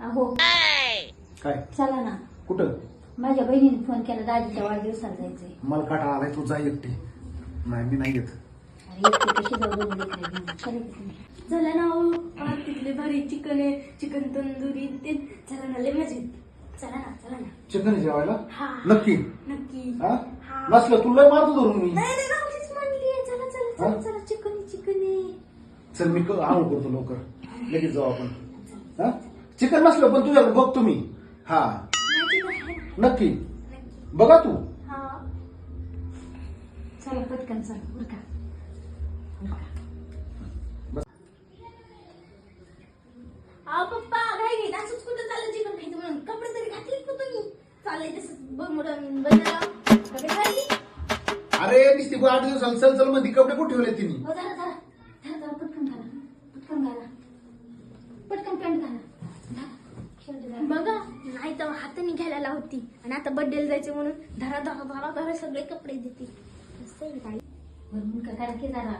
अहो. काय? चला ना. कुठं? माझ्या बहिणीने फोन केला दाजीच्या वाढदिवसाला जायचंय. मला काटा आलाय तू जा एकटी. नाही मी नाही येत अरे एकटी कशी जाऊ दोन लेकरं घेऊन? चला की तुम्ही. चला ना हो आ, तिथले भारी चिकन आहे. चिकन तंदुरी ते चला ना लय मजा येते. चला ना चला ना. चिकन जेवायला? हा. नक्की? नक्की. हा. नसलं तुला लय मारतो धरून मी. नाही नाही म्हणली चला चला हा? चला चला. चिकन चिकन आहे. चल मी क- आंघोळ करतो लवकर. लगेच जाऊ आपण. हा? चिकन नसलं पण तुझ्याकडे बघतो मी हा. नक्की. बघा तू. हा चला पटकन चला उरका. उरका. पप्पा काय घेत असंच कुठं चाललं चिकन खायचं म्हणून? कपडे तरी घातले का तुम्ही? चाललंय तसंच. बमडून बनला कपडे घातली अरे नुसती आठ दिवसाला चल चलमध्ये कपडे कुठे ठेवले तिने? हो जरा जरा पटकन घाला पटकन घाला पटकन पॅन्ट घाला घाला. शर्ट घाला. बघा हाताने घ्यायला लावती आणि आता बर्थडेला जायचं म्हणून धरा धरा धरा धरा सगळे कपडे देते. मस्त आहे बाई. भरपूर का करा की जरा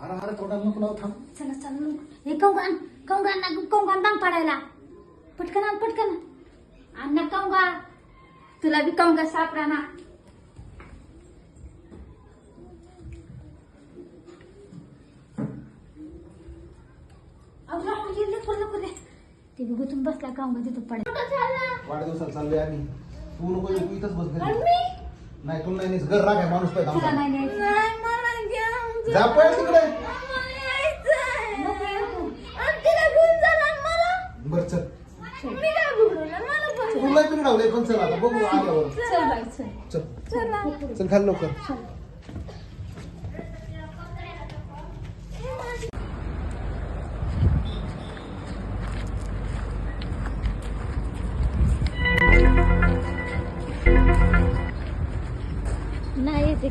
अरे अरे थोडा नको लावू, थांब. चला चला हे कंगान कंगान ना कंगान बांग पाडायला. पटकन आण पटकन. आण ना कंगा तुला बी कंगा सापडा ना. ते बी गुतून बसला कंगा तिथं चालला? वाढदिवसाला चाललोय आम्ही तू नको येऊ, तू इथंच बस घरी. नाही तुला नाही घर राख आहे माणूस पाहिजे तुला आमचा. नाही न्यायचं. जा जा. पळ तिकडे. नको येऊ तू. बर चल. तुला पण चल आता बघू आल्यावर चल बाई चल चल चला. चल खाली लवकर नाही येते